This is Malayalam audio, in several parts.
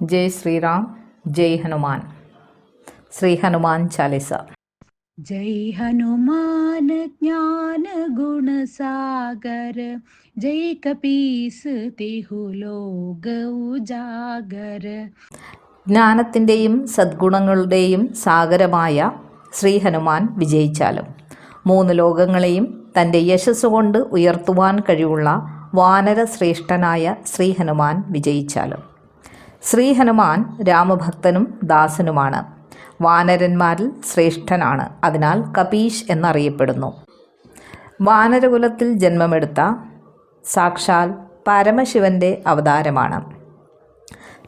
ജയ് ശ്രീറാം ജയ് ഹനുമാൻ. ശ്രീ ഹനുമാൻ ചാലിസ. ജയ് ഹനുമാൻ ജ്ഞാന ഗുണസാഗര ജയ് കപീസ് തിഹുലോക ഉജാഗർ ജ്ഞാനത്തിന്റെയും സദ്ഗുണങ്ങളുടെയും സാഗരമായ ശ്രീ ഹനുമാൻ വിജയിച്ചാലും മൂന്ന് ലോകങ്ങളെയും തന്റെ യശസ്സുകൊണ്ട് ഉയർത്തുവാൻ കഴിവുള്ള വാനരശ്രേഷ്ഠനായ ശ്രീ ഹനുമാൻ വിജയിച്ചാലും ശ്രീ ഹനുമാൻ രാമഭക്തനും ദാസനുമാണ്. വാനരന്മാരിൽ ശ്രേഷ്ഠനാണ്. അതിനാൽ കപീഷ് എന്നറിയപ്പെടുന്നു. വാനരകുലത്തിൽ ജന്മമെടുത്ത സാക്ഷാൽ പരമശിവന്റെ അവതാരമാണ്.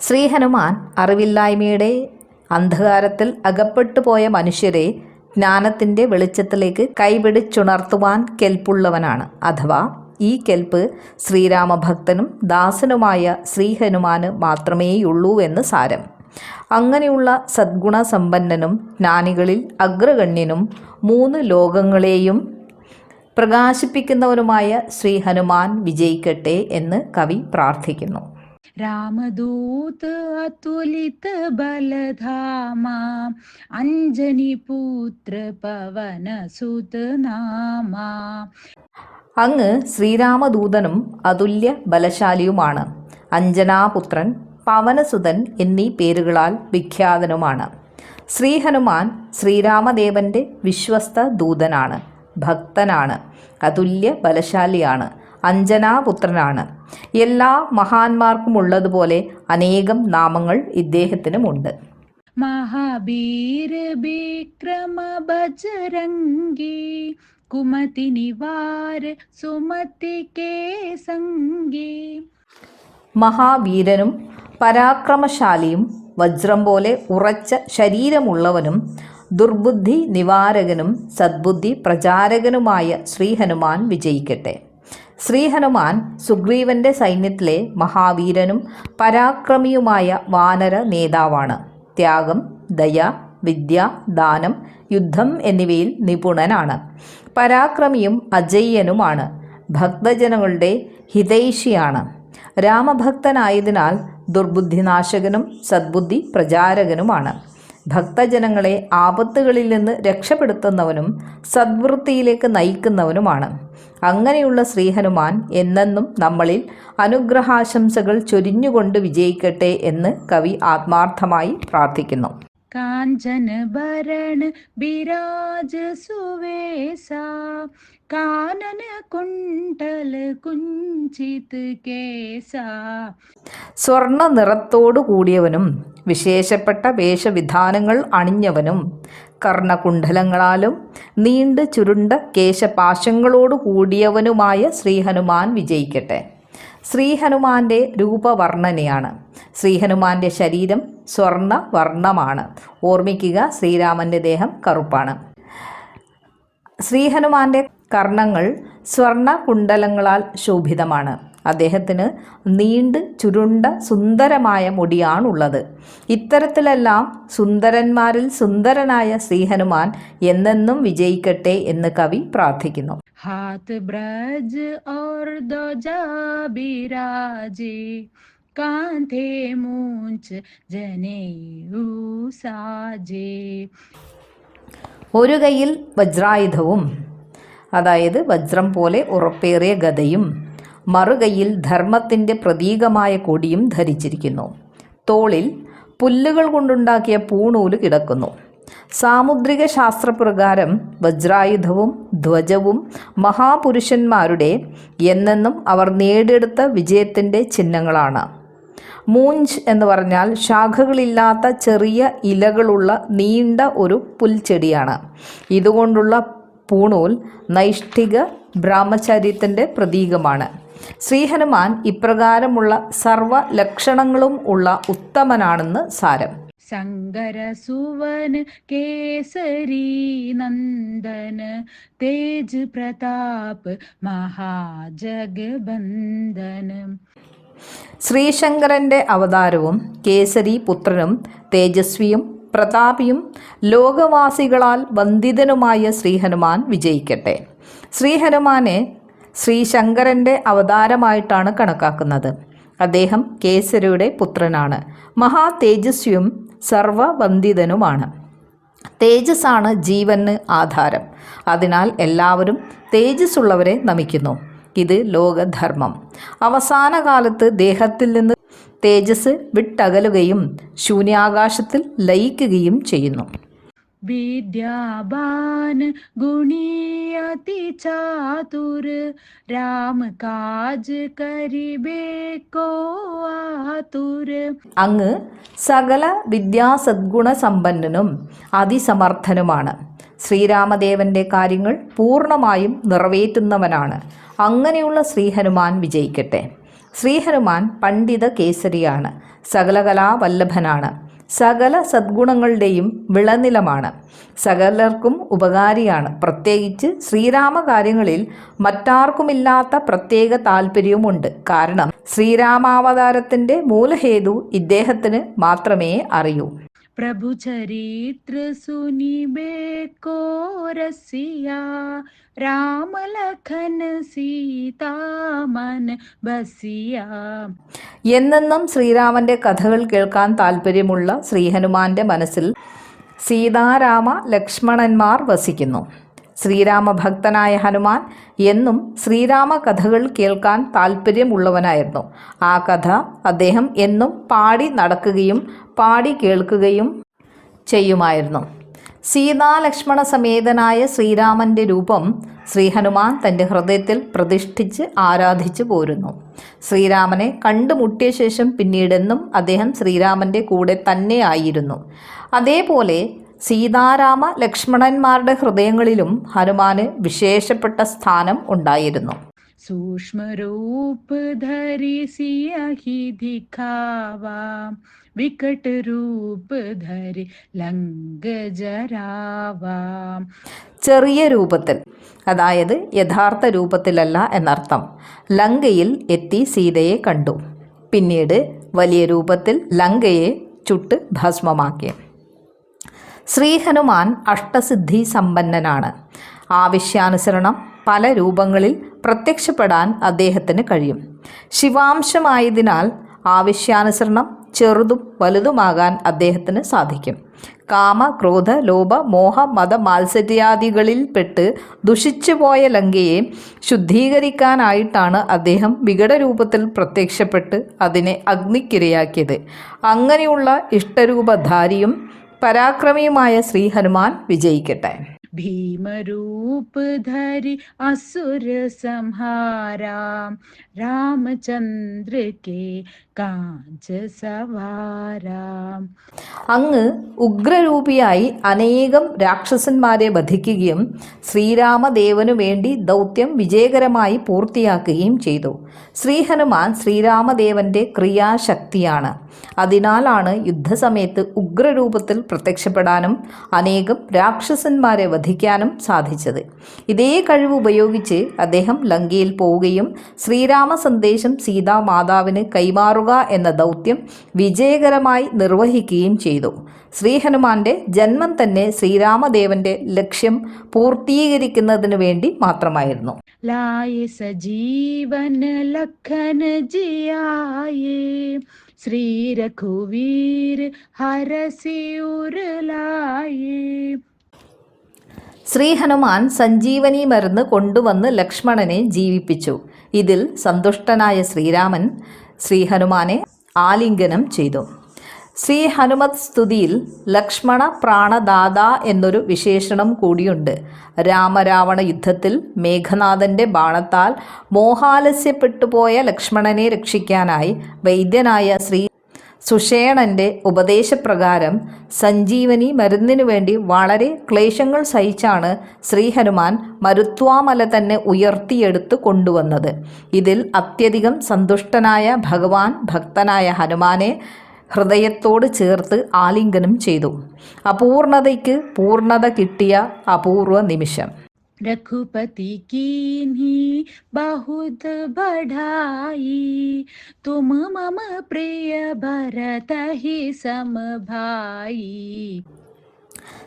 ശ്രീഹനുമാൻ അറിവില്ലായ്മയുടെ അന്ധകാരത്തിൽ അകപ്പെട്ടു പോയ മനുഷ്യരെ ജ്ഞാനത്തിന്റെ വെളിച്ചത്തിലേക്ക് കൈപിടിച്ചുണർത്തുവാൻ കെൽപ്പുള്ളവനാണ്. അഥവാ ഈ കെൽപ്പ് ശ്രീരാമഭക്തനും ദാസനുമായ ശ്രീഹനുമാന് മാത്രമേയുള്ളൂ എന്ന് സാരം. അങ്ങനെയുള്ള സദ്ഗുണസമ്പന്നനും ജ്ഞാനികളിൽ അഗ്രഗണ്യനും മൂന്ന് ലോകങ്ങളെയും പ്രകാശിപ്പിക്കുന്നവനുമായ ശ്രീ ഹനുമാൻ വിജയിക്കട്ടെ എന്ന് കവി പ്രാർത്ഥിക്കുന്നു. രാമദൂത് അതുലിത ബലധാമ അഞ്ജനി പുത്ര പവന സുതനാമ അങ്ങ് ശ്രീരാമദൂതനും അതുല്യ ബലശാലിയുമാണ്. അഞ്ജനാപുത്രൻ പവനസുതൻ എന്നീ പേരുകളാൽ വിഖ്യാതനുമാണ്. ശ്രീഹനുമാൻ ശ്രീരാമദേവന്റെ വിശ്വസ്ത ദൂതനാണ് ഭക്തനാണ് അതുല്യ ബലശാലിയാണ് അഞ്ജനാപുത്രനാണ്. എല്ലാ മഹാന്മാർക്കും ഉള്ളതുപോലെ അനേകം നാമങ്ങൾ ഇദ്ദേഹത്തിനുമുണ്ട്. മഹാബീര ബജരംഗി कुमति निवार सुमति के संगी മഹാവീരനും പരാക്രമശാലിയും വജ്രം പോലെ ഉറച്ച ശരീരമുള്ളവനും ദുർബുദ്ധി നിവാരകനും സദ്ബുദ്ധി പ്രചാരകനുമായ ശ്രീഹനുമാൻ വിജയിക്കട്ടെ ശ്രീഹനുമാൻ സുഗ്രീവന്റെ സൈന്യത്തിലെ മഹാവീരനും പരാക്രമിയുമായ വാനര നേതാവാണ് ത്യാഗം ദയ വിദ്യ ദാനം യുദ്ധം എന്നിവയിൽ നിപുണനാണ്. പരാക്രമിയും അജയ്യനുമാണ്. ഭക്തജനങ്ങളുടെ ഹിതൈഷിയാണ്. രാമഭക്തനായതിനാൽ ദുർബുദ്ധിനാശകനും സദ്ബുദ്ധി പ്രചാരകനുമാണ്. ഭക്തജനങ്ങളെ ആപത്തുകളിൽ നിന്ന് രക്ഷപ്പെടുത്തുന്നവനും സദ്വൃത്തിയിലേക്ക് നയിക്കുന്നവനുമാണ്. അങ്ങനെയുള്ള ശ്രീഹനുമാൻ എന്നെന്നും നമ്മളിൽ അനുഗ്രഹാശംസകൾ ചൊരിഞ്ഞുകൊണ്ട് വിജയിക്കട്ടെ എന്ന് കവി ആത്മാർത്ഥമായി പ്രാർത്ഥിക്കുന്നു. കാഞ്ചന ഭരണ ബിരാജ സുവേസ കാനന കുണ്ടല കുഞ്ചിത് കേസ. സ്വർണ നിറത്തോടു കൂടിയവനും വിശേഷപ്പെട്ട വേഷവിധാനങ്ങൾ അണിഞ്ഞവനും കർണകുണ്ഡലങ്ങളാലും നീണ്ട ചുരുണ്ട കേശപാശങ്ങളോടു കൂടിയവനുമായ ശ്രീഹനുമാൻ വിജയിക്കട്ടെ. ശ്രീഹനുമാന്റെ രൂപവർണനയാണ്. ശ്രീഹനുമാന്റെ ശരീരം സ്വർണ വർണമാണ് ഓർമ്മിക്കുക ശ്രീരാമന്റെ ദേഹം കറുപ്പാണ്. ശ്രീഹനുമാന്റെ കർണങ്ങൾ സ്വർണ കുണ്ടലങ്ങളാൽ ശോഭിതമാണ്. അദ്ദേഹത്തിന് നീണ്ട് ചുരുണ്ട സുന്ദരമായ മുടിയാണുള്ളത്. ഇത്തരത്തിലെല്ലാം സുന്ദരന്മാരിൽ സുന്ദരനായ ശ്രീഹനുമാൻ എന്നെന്നും വിജയിക്കട്ടെ എന്ന് കവി പ്രാർത്ഥിക്കുന്നു. हाथ ब्रज और ध्वजा बिराजे कांधे मूंछ जनेऊ साजे ഒരു കയ്യിൽ വജ്രായുധവും അതായത് വജ്രം പോലെ ഉറപ്പേറിയ ഗതയും മറുകൈയിൽ ധർമ്മത്തിൻ്റെ പ്രതീകമായ കൊടിയും ധരിച്ചിരിക്കുന്നു തോളിൽ പുല്ലുകൾ കൊണ്ടുണ്ടാക്കിയ പൂണൂല് കിടക്കുന്നു സാമുദ്രിക ശാസ്ത്രപ്രകാരം വജ്രായുധവും ധ്വജവും മഹാപുരുഷന്മാരുടെ എന്നെന്നും അവർ നേടിയെടുത്ത വിജയത്തിന്റെ ചിഹ്നങ്ങളാണ്. മൂഞ്ച് എന്ന് പറഞ്ഞാൽ ശാഖകളില്ലാത്ത ചെറിയ ഇലകളുള്ള നീണ്ട ഒരു പുൽച്ചെടിയാണ്. ഇതുകൊണ്ടുള്ള പൂണൂൽ നൈഷ്ഠിക ബ്രഹ്മചര്യത്തിന്റെ പ്രതീകമാണ്. ശ്രീഹനുമാൻ ഇപ്രകാരമുള്ള സർവ ലക്ഷണങ്ങളും ഉള്ള ഉത്തമനാണെന്ന് സാരം. സങ്കരസുവൻ കേസരി നന്ദന തേജ് പ്രതാപ് മഹാജഗബന്ധനം. ശ്രീശങ്കരന്റെ അവതാരവും കേസരി പുത്രനും തേജസ്വിയും പ്രതാപിയും ലോകവാസികളാൽ വന്ദിതനുമായ ശ്രീഹനുമാൻ വിജയിക്കട്ടെ. ശ്രീഹനുമാനെ ശ്രീശങ്കരന്റെ അവതാരമായിട്ടാണ് കണക്കാക്കുന്നത്. അദ്ദേഹം കേസരിയുടെ പുത്രനാണ്. മഹാ തേജസ്വിയും സർവവന്ദിതനുമാണ് തേജസ്സാണ് ജീവന് ആധാരം. അതിനാൽ എല്ലാവരും തേജസ്സുള്ളവരെ നമിക്കുന്നു. ഇത് ലോകധർമ്മം. അവസാന കാലത്ത് ദേഹത്തിൽ നിന്ന് തേജസ് വിട്ടകലുകയും ശൂന്യാകാശത്തിൽ ലയിക്കുകയും ചെയ്യുന്നു. विद्यावान गुणी अति चातुर राम काज करिबे को आतुर അങ്ങ് സകല വിദ്യാസദ്ഗുണ സമ്പന്നനും അതിസമർത്ഥനുമാണ് ശ്രീരാമദേവന്റെ കാര്യങ്ങൾ പൂർണ്ണമായും നിറവേറ്റുന്നവനാണ് അങ്ങനെയുള്ള ശ്രീഹനുമാൻ വിജയിക്കട്ടെ ശ്രീഹനുമാൻ പണ്ഡിത കേസരിയാണ് സകലകലാവല്ലഭനാണ് സകല സദ്ഗുണങ്ങളുടെയും വിളനിലമാണ്. സകലർക്കും ഉപകാരിയാണ്. പ്രത്യേകിച്ച് ശ്രീരാമകാര്യങ്ങളിൽ മറ്റാർക്കുമില്ലാത്ത പ്രത്യേക താല്പര്യവുമുണ്ട് കാരണം ശ്രീരാമാവതാരത്തിന്റെ മൂലഹേതു ഇദ്ദേഹത്തിന് മാത്രമേ അറിയൂ. പ്രഭു ಚರಿತ್ರ ಸುನಿಬೇಕೋ ರಸಿಯಾ ರಾಮ ಲಖನ ಸೀತಾಮನ ബസിയ. എന്നെന്നും ശ്രീരാമന്റെ കഥകൾ കേൾക്കാൻ താല്പര്യമുള്ള ശ്രീഹനുമാന്റെ മനസ്സിൽ സീതാരാമ ലക്ഷ്മണന്മാർ വസിക്കുന്നു. ശ്രീരാമഭക്തനായ ഹനുമാൻ എന്നും ശ്രീരാമ കഥകൾ കേൾക്കാൻ താല്പര്യമുള്ളവനായിരുന്നു ആ കഥ അദ്ദേഹം എന്നും പാടി നടക്കുകയും പാടി കേൾക്കുകയും ചെയ്യുമായിരുന്നു. സീതാലക്ഷ്മണ സമേതനായ ശ്രീരാമന്റെ രൂപം ശ്രീഹനുമാൻ തന്റെ ഹൃദയത്തിൽ പ്രതിഷ്ഠിച്ച് ആരാധിച്ചു പോരുന്നു. ശ്രീരാമനെ കണ്ടുമുട്ടിയ ശേഷം പിന്നീടെന്നും അദ്ദേഹം ശ്രീരാമന്റെ കൂടെ തന്നെയായിരുന്നു അതേപോലെ സീതാരാമ ലക്ഷ്മണന്മാരുടെ ഹൃദയങ്ങളിലും ഹനുമാന് വിശേഷപ്പെട്ട സ്ഥാനം ഉണ്ടായിരുന്നു. സൂക്ഷ്മരൂപ വികട രൂപ ധരി ലംഘജരാവാ ചെറിയ രൂപത്തിൽ അതായത് യഥാർത്ഥ രൂപത്തിലല്ല എന്നർത്ഥം ലങ്കയിൽ എത്തി സീതയെ കണ്ടു. പിന്നീട് വലിയ രൂപത്തിൽ ലങ്കയെ ചുട്ട് ഭസ്മമാക്കി. ശ്രീ ഹനുമാൻ അഷ്ടസിദ്ധി സമ്പന്നനാണ്. ആവശ്യാനുസരണം പല രൂപങ്ങളിൽ പ്രത്യക്ഷപ്പെടാൻ അദ്ദേഹത്തിന് കഴിയും. ശിവാംശമായതിനാൽ ആവശ്യാനുസരണം ചെറുതും വലുതുമാകാൻ അദ്ദേഹത്തിന് സാധിക്കും. കാമ ക്രോധ ലോഭ മോഹ മത മാത്സര്യാദികളിൽപ്പെട്ട് ദുഷിച്ചുപോയ ലങ്കയെ ശുദ്ധീകരിക്കാനായിട്ടാണ് അദ്ദേഹം വികടരൂപത്തിൽ പ്രത്യക്ഷപ്പെട്ട് അതിനെ അഗ്നിക്കിരയാക്കിയത്. അങ്ങനെയുള്ള ഇഷ്ടരൂപധാരിയും പരാക്രമിയുമായ ശ്രീ ഹനുമാൻ വിജയിക്കട്ടെ. ഭീമരൂപധരി അസുര സംഹാരാം രാമചന്ദ്രകേ അങ്ങ് ഉഗ്രരൂപിയായി അനേകം രാക്ഷസന്മാരെ വധിക്കുകയും ശ്രീരാമദേവനു വേണ്ടി ദൗത്യം വിജയകരമായി പൂർത്തിയാക്കുകയും ചെയ്തു. ശ്രീഹനുമാൻ ശ്രീരാമദേവന്റെ ക്രിയാശക്തിയാണ്. അതിനാലാണ് യുദ്ധസമയത്ത് ഉഗ്രരൂപത്തിൽ പ്രത്യക്ഷപ്പെടാനും അനേകം രാക്ഷസന്മാരെ വധിക്കാനും സാധിച്ചത്. ഇതേ കഴിവ് ഉപയോഗിച്ച് അദ്ദേഹം ലങ്കയിൽ പോവുകയും ശ്രീരാമ സന്ദേശം സീതാമാതാവിന് കൈമാറും കണ്ടെത്തുക എന്ന ദൗത്യം വിജയകരമായി നിർവഹിക്കുകയും ചെയ്തു. ശ്രീഹനുമാന്റെ ജന്മം തന്നെ ശ്രീരാമദേവന്റെ ലക്ഷ്യം പൂർത്തീകരിക്കുന്നതിനു വേണ്ടി മാത്രമായിരുന്നു. ലായ ശ്രീ ശ്രീ ഹനുമാൻ സഞ്ജീവനി മരുന്ന് കൊണ്ടുവന്ന് ലക്ഷ്മണനെ ജീവിപ്പിച്ചു. ഇതിൽ സന്തുഷ്ടനായ ശ്രീരാമൻ ശ്രീ ഹനുമാനെ ആലിംഗനം ചെയ്തു. ശ്രീ ഹനുമത് സ്തുതിയിൽ ലക്ഷ്മണ പ്രാണദാത എന്നൊരു വിശേഷണം കൂടിയുണ്ട്. രാമരാവണ യുദ്ധത്തിൽ മേഘനാഥന്റെ ബാണത്താൽ മോഹാലസ്യപ്പെട്ടുപോയ ലക്ഷ്മണനെ രക്ഷിക്കാനായി വൈദ്യനായ ശ്രീ സുഷേണന്റെ ഉപദേശപ്രകാരം സഞ്ജീവനി മരുന്നിനു വേണ്ടി വളരെ ക്ലേശങ്ങൾ സഹിച്ചാണ് ശ്രീഹനുമാൻ മരുത്വാമല തന്നെ ഉയർത്തിയെടുത്ത് കൊണ്ടുവന്നത്. ഇതിൽ അത്യധികം സന്തുഷ്ടനായ ഭഗവാൻ ഭക്തനായ ഹനുമാനെ ഹൃദയത്തോട് ചേർത്ത് ആലിംഗനം ചെയ്തു. അപൂർണതയ്ക്ക് പൂർണത കിട്ടിയ അപൂർവ നിമിഷം रघुपति कीन्ही बहुत बढ़ाई तुम मम प्रिय भरत ही सम भाई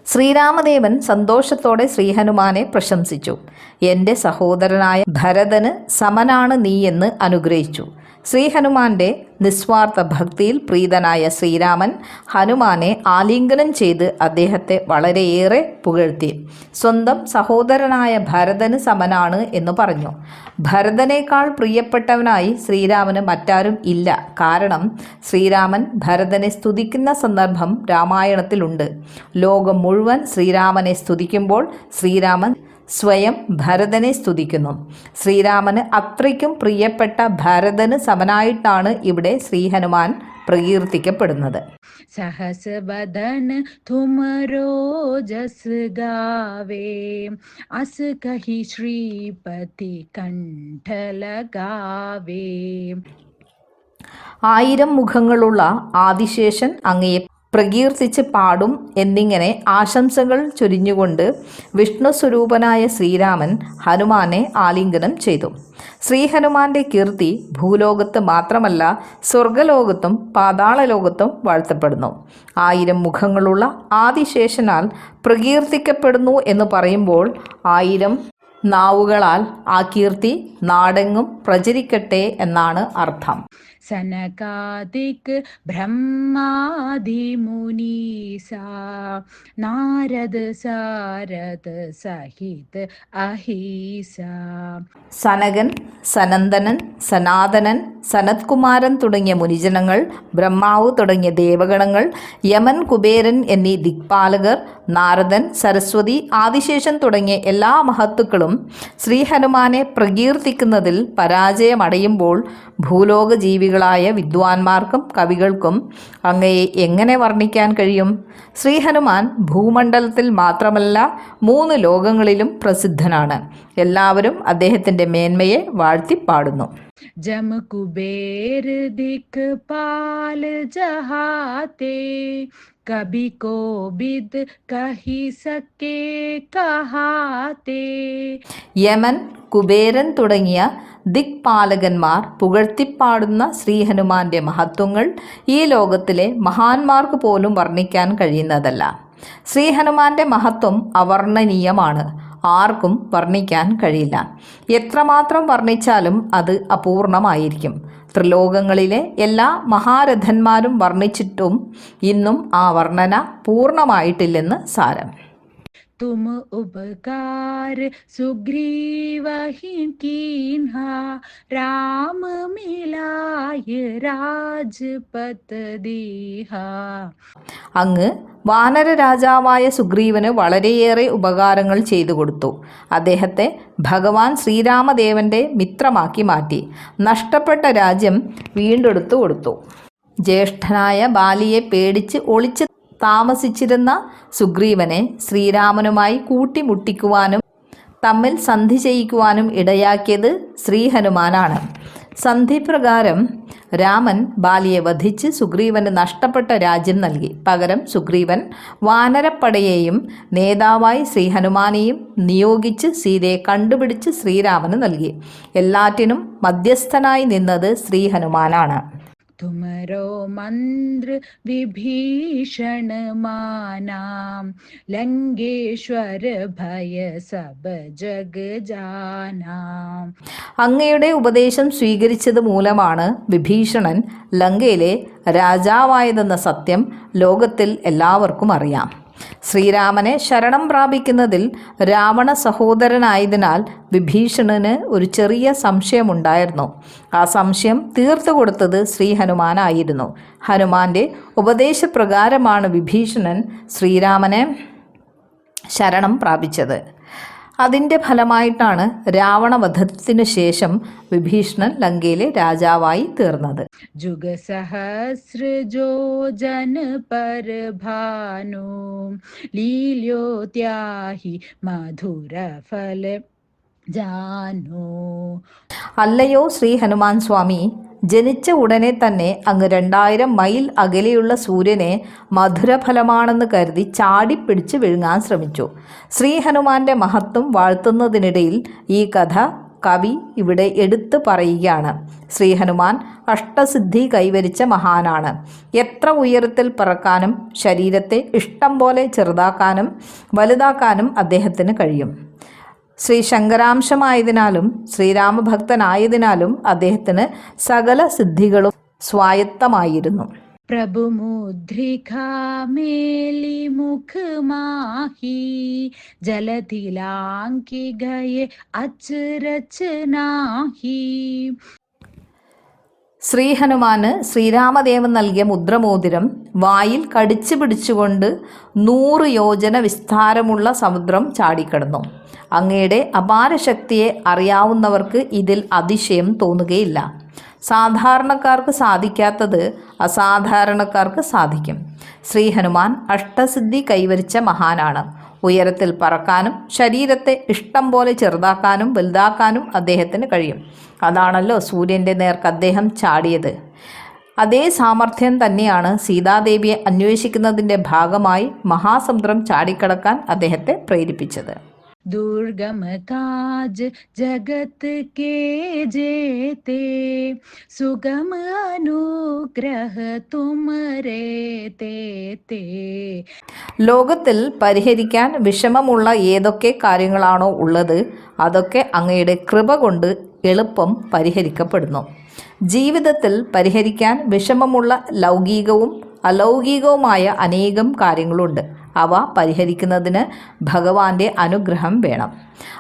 ശ്രീരാമദേവൻ സന്തോഷത്തോടെ ശ്രീഹനുമാനെ പ്രശംസിച്ചു എൻ്റെ സഹോദരനായ ഭരതന് സമനാണ് നീയെന്ന് അനുഗ്രഹിച്ചു ശ്രീ ഹനുമാന്റെ നിസ്വാർത്ഥ ഭക്തിയിൽ പ്രീതനായ ശ്രീരാമൻ ഹനുമാനെ ആലിംഗനം ചെയ്ത് അദ്ദേഹത്തെ വളരെയേറെ പുകഴ്ത്തി. സ്വന്തം സഹോദരനായ ഭരതന് സമനാണ് എന്ന് പറഞ്ഞു. ഭരതനേക്കാൾ പ്രിയപ്പെട്ടവനായി ശ്രീരാമന് മറ്റാരും ഇല്ല. കാരണം ശ്രീരാമൻ ഭരതനെ സ്തുതിക്കുന്ന സന്ദർഭം രാമായണത്തിലുണ്ട്. ലോകം മുഴുവൻ ശ്രീരാമനെ സ്തുതിക്കുമ്പോൾ ശ്രീരാമൻ സ്വയം ഭരതനെ സ്തുതിക്കുന്നു. ശ്രീരാമന് അത്രയ്ക്കും പ്രിയപ്പെട്ട ഭരതന് സമനായിട്ടാണ് ഇവിടെ ശ്രീഹനുമാൻ പ്രകീർത്തിക്കപ്പെടുന്നത്. സഹസവദന തുമരോജസ് ഗാവേ അസ് കഹി ശ്രീപതി കണ്ഠല ഗാവേ ആയിരം മുഖങ്ങളുള്ള ആദിശേഷൻ അങ്ങയെ പ്രകീർത്തിച്ച് പാടും എന്നിങ്ങനെ ആശംസകൾ ചൊരിഞ്ഞുകൊണ്ട് വിഷ്ണു സ്വരൂപനായ ശ്രീരാമൻ ഹനുമാനെ ആലിംഗനം ചെയ്തു. ശ്രീഹനുമാന്റെ കീർത്തി ഭൂലോകത്ത് മാത്രമല്ല സ്വർഗലോകത്തും പാതാളലോകത്തും വാഴ്ത്തപ്പെടുന്നു. ആയിരം മുഖങ്ങളുള്ള ആദിശേഷനാൽ പ്രകീർത്തിക്കപ്പെടുന്നു എന്ന് പറയുമ്പോൾ ആയിരം നാവുകളാൽ ആ കീർത്തി നാടെങ്ങും പ്രചരിക്കട്ടെ എന്നാണ് അർത്ഥം. സനകാദിക് ബ്രഹ്മാതിമുനീസ നാരദ സാരദ സഹിത് അഹീസ. സനകൻ സനന്ദനൻ സനാതനൻ സനത്കുമാരൻ തുടങ്ങിയ മുനിജനങ്ങൾ ബ്രഹ്മാവ് തുടങ്ങിയ ദേവഗണങ്ങൾ യമൻ കുബേരൻ എന്നീ ദിക്പാലകർ നാരദൻ സരസ്വതി ആദിശേഷൻ തുടങ്ങിയ എല്ലാ മഹത്തുക്കളും ശ്രീഹനുമാനെ പ്രകീർത്തിക്കുന്നതിൽ പരാജയമടയുമ്പോൾ ഭൂലോക ജീവികൾ ജീവികളായ വിദ്വാൻമാർക്കും കവികൾക്കും അങ്ങയെ എങ്ങനെ വർണ്ണിക്കാൻ കഴിയും ശ്രീ ഹനുമാൻ ഭൂമണ്ഡലത്തിൽ മാത്രമല്ല മൂന്ന് ലോകങ്ങളിലും പ്രസിദ്ധനാണ് എല്ലാവരും അദ്ദേഹത്തിൻ്റെ മേന്മയെ വാഴ്ത്തിപ്പാടുന്നു जम कुबेर दिख पाल जहाते कभी को बिद कही सके कहाते യമൻ കുബേരൻ തുടങ്ങിയ ദിക്പാലകന്മാർ പുകഴ്ത്തിപ്പാടുന്ന ശ്രീഹനുമാന്റെ മഹത്വങ്ങൾ ഈ ലോകത്തിലെ മഹാന്മാർക്ക് പോലും വർണ്ണിക്കാൻ കഴിയുന്നതല്ല ശ്രീഹനുമാന്റെ മഹത്വം അവർണ്ണനീയമാണ് ആർക്കും വർണ്ണിക്കാൻ കഴിയില്ല എത്രമാത്രം വർണ്ണിച്ചാലും അത് അപൂർണമായിരിക്കും ത്രിലോകങ്ങളിലെ എല്ലാ മഹാരഥന്മാരും വർണിച്ചിട്ടും ഇന്നും ആ വർണന പൂർണമായിട്ടില്ലെന്ന് സാരം. तुम उपकार सुग्रीव ही कीन्हा राम मिलाय राजपत दीहा അങ്ങ് വാനര രാജാവായ സുഗ്രീവന് വളരെയേറെ ഉപകാരങ്ങൾ ചെയ്തു കൊടുത്തു അദ്ദേഹത്തെ ഭഗവാൻ ശ്രീരാമദേവന്റെ മിത്രമാക്കി മാറ്റി നഷ്ടപ്പെട്ട രാജ്യം വീണ്ടെടുത്തു കൊടുത്തു ജ്യേഷ്ഠനായ ബാലിയെ പേടിച്ച് ഒളിച്ച് താമസിച്ചിരുന്ന സുഗ്രീവനെ ശ്രീരാമനുമായി കൂട്ടിമുട്ടിക്കുവാനും തമ്മിൽ സന്ധി ചെയ്യിക്കുവാനും ഇടയാക്കിയത് ശ്രീഹനുമാനാണ്. സന്ധിപ്രകാരം രാമൻ ബാലിയെ വധിച്ച് സുഗ്രീവന് നഷ്ടപ്പെട്ട രാജ്യം നൽകി. പകരം സുഗ്രീവൻ വാനരപ്പടയെയും നേതാവായി ശ്രീഹനുമാനെയും നിയോഗിച്ച് സീതയെ കണ്ടുപിടിച്ച് ശ്രീരാമന് നൽകി. എല്ലാറ്റിനും മധ്യസ്ഥനായി നിന്നത് ശ്രീഹനുമാനാണ്. തുമരോ മന്ത്ര വിഭീഷണമാനാം. ലങ്കേശ്വര ഭയ സബ ജഗജാനാം. അങ്ങയുടെ ഉപദേശം സ്വീകരിച്ചത് മൂലമാണ് വിഭീഷണൻ ലങ്കയിലെ രാജാവായതെന്ന സത്യം ലോകത്തിൽ എല്ലാവർക്കും അറിയാം. ശ്രീരാമനെ ശരണം പ്രാപിക്കുന്നതിൽ രാവണ സഹോദരനായതിനാൽ വിഭീഷണന് ഒരു ചെറിയ സംശയമുണ്ടായിരുന്നു. ആ സംശയം തീർത്തു കൊടുത്തത് ശ്രീ ഹനുമാനായിരുന്നു ഹനുമാന്റെ ഉപദേശപ്രകാരമാണ് വിഭീഷണൻ ശ്രീരാമനെ ശരണം പ്രാപിച്ചത്. അതിന്റെ ഫലമായിട്ടാണ് രാവണവധത്തിന് ശേഷം വിഭീഷണൻ ലങ്കയിലെ രാജാവായി തീർന്നത്. ജാനോ. അല്ലയോ ശ്രീ ഹനുമാൻ സ്വാമി ജനിച്ച ഉടനെ തന്നെ അങ്ങ് രണ്ടായിരം മൈൽ അകലെയുള്ള സൂര്യനെ മധുരഫലമാണെന്ന് കരുതി ചാടിപ്പിടിച്ച് വിഴുങ്ങാൻ ശ്രമിച്ചു. ശ്രീഹനുമാന്റെ മഹത്വം വാഴ്ത്തുന്നതിനിടയിൽ ഈ കഥ കവി ഇവിടെ എടുത്തു പറയുകയാണ്. ശ്രീഹനുമാൻ അഷ്ടസിദ്ധി കൈവരിച്ച മഹാനാണ്. എത്ര ഉയരത്തിൽ പറക്കാനും ശരീരത്തെ ഇഷ്ടം പോലെ ചെറുതാക്കാനും വലുതാക്കാനും അദ്ദേഹത്തിന് കഴിയും. ശ്രീ ശങ്കരാംശമായതിനാലും ശ്രീരാമഭക്തനായതിനാലും അദ്ദേഹത്തിന് സകല സിദ്ധികളും സ്വായത്തമായിരുന്നു. പ്രഭുമുദ്രികാമേലി മുഖമാഹി ജലതിലാങ്കി അച്ചുരച്ചനാഹി ശ്രീഹനുമാന് ശ്രീരാമദേവൻ നൽകിയ മുദ്രമോതിരം വായിൽ കടിച്ചു പിടിച്ചുകൊണ്ട് നൂറ് യോജന വിസ്താരമുള്ള സമുദ്രം ചാടിക്കടന്നു. അങ്ങയുടെ അപാരശക്തിയെ അറിയാവുന്നവർക്ക് ഇതിൽ അതിശയം തോന്നുകയില്ല. സാധാരണക്കാർക്ക് സാധിക്കാത്തത് അസാധാരണക്കാർക്ക് സാധിക്കും. ശ്രീ ഹനുമാൻ അഷ്ടസിദ്ധി കൈവരിച്ച മഹാനാണ്. ഉയരത്തിൽ പറക്കാനും ശരീരത്തെ ഇഷ്ടം പോലെ ചെറുതാക്കാനും വലുതാക്കാനും അദ്ദേഹത്തിന് കഴിയും. അതാണല്ലോ സൂര്യന്റെ നേർക്ക് അദ്ദേഹം ചാടിയത്. അതേ സാമർഥ്യം തന്നെയാണ് സീതാദേവിയെ അന്വേഷിക്കുന്നതിന്റെ ഭാഗമായി മഹാസമുദ്രം ചാടിക്കടക്കാൻ അദ്ദേഹത്തെ പ്രേരിപ്പിച്ചത്. दुर्गम काज जगत के जेते सुगम अनुग्रह तुम रे ते ते ലോകത്തിൽ പരിഹരിക്കാൻ വിഷമമുള്ള ഏതൊക്കെ കാര്യങ്ങളാണോ ഉള്ളത് അതൊക്കെ അങ്ങയുടെ കൃപ കൊണ്ട് എളുപ്പം പരിഹരിക്കപ്പെടുന്നു ജീവിതത്തിൽ പരിഹരിക്കാൻ വിഷമമുള്ള ലൗകികവും അലൗകികവുമായ അനേകം കാര്യങ്ങളുണ്ട് അവ പരിഹരിക്കുന്നതിന് ഭഗവാന്റെ അനുഗ്രഹം വേണം.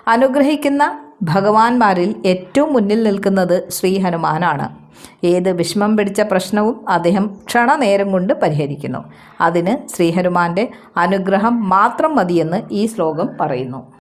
അനുഗ്രഹിക്കുന്ന ഭഗവാന്മാരിൽ ഏറ്റവും മുന്നിൽ നിൽക്കുന്നത് ശ്രീ ഹനുമാനാണ് ഏത് വിഷമം പിടിച്ച പ്രശ്നവും അദ്ദേഹം ക്ഷണനേരം കൊണ്ട് പരിഹരിക്കുന്നു. അതിന് ശ്രീഹനുമാന്റെ അനുഗ്രഹം മാത്രം മതിയെന്ന് ഈ ശ്ലോകം പറയുന്നു.